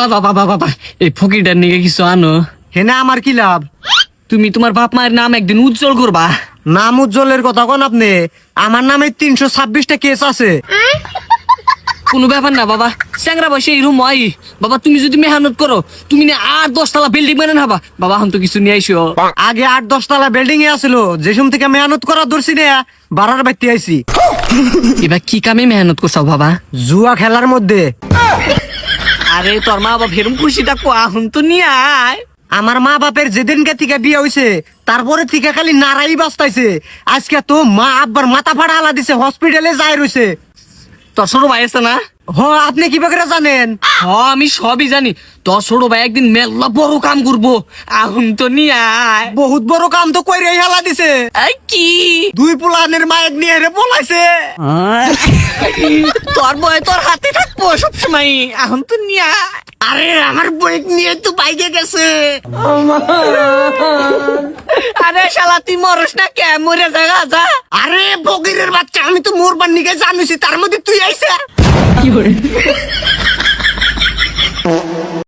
বাবা বাবা বাবা এই ফকিরটার নিয়ে কিছু আনো। হেনা আমার কি লাভ? তুমি তোমার বাপ মায়ের নাম একদিন উজ্জ্বল করবা। নাম উজ্জ্বলের কথা কোন আপনি। আমার নামে তিনশো ছাব্বিশটা কেস আছে। কোনো ব্যাপার না বাবা। স্যাংরা বসে এরকম হয় বাবা তুমি যদি মেহনত করো তুমি না আর দশতলা বিল্ডিং বানান হবা। বাবা এখন তো কিছু নিয়ে আইসো। আগে আট দশতলা বিল্ডিং এ আসলো। যেসম থেকে মেহনত করা ধরছি না বাড়ার বাইতে আইছি। এবার কি কামে মেহনত করছ বাবা? জুয়া খেলার মধ্যে। আরে তোর মা বাবা ফেরম খুশিটা কো তো নিয়ে আয়। আমার মা বাপের যেদিনকে থেকে বিয়ে হইছে তারপরে থেকে খালি নারাই বাস্তাইছে আজকে তো মা আব্বার মাথা ফাড়া আলা দিছে হসপিটালে যাই রইছে। তোর ছোট ভাই আছে না? হ আপনি কি করে জানেন? হ আমি সবই জানি। তোর ছোট ভাই একদিন মেলা বড় কাম করব। এখন তো নিয়ে আয়। বহুত বড় কাম তো কইরে হেলা দিছে। এই কি দুই পুলানের মায়ের নিয়ে রে বলাইছে। তোর বয় তোর হাতে থাকব সবসময়। এখন তো নিয়া আরে আমার বই নিয়ে তো বাইকে গেছে। আরে শালা তুই মরস না কে? মরে জায়গা যা। আরে বগিরের বাচ্চা আমি তো মোর বান্নিকে জানিছি তার মধ্যে তুই আইসা।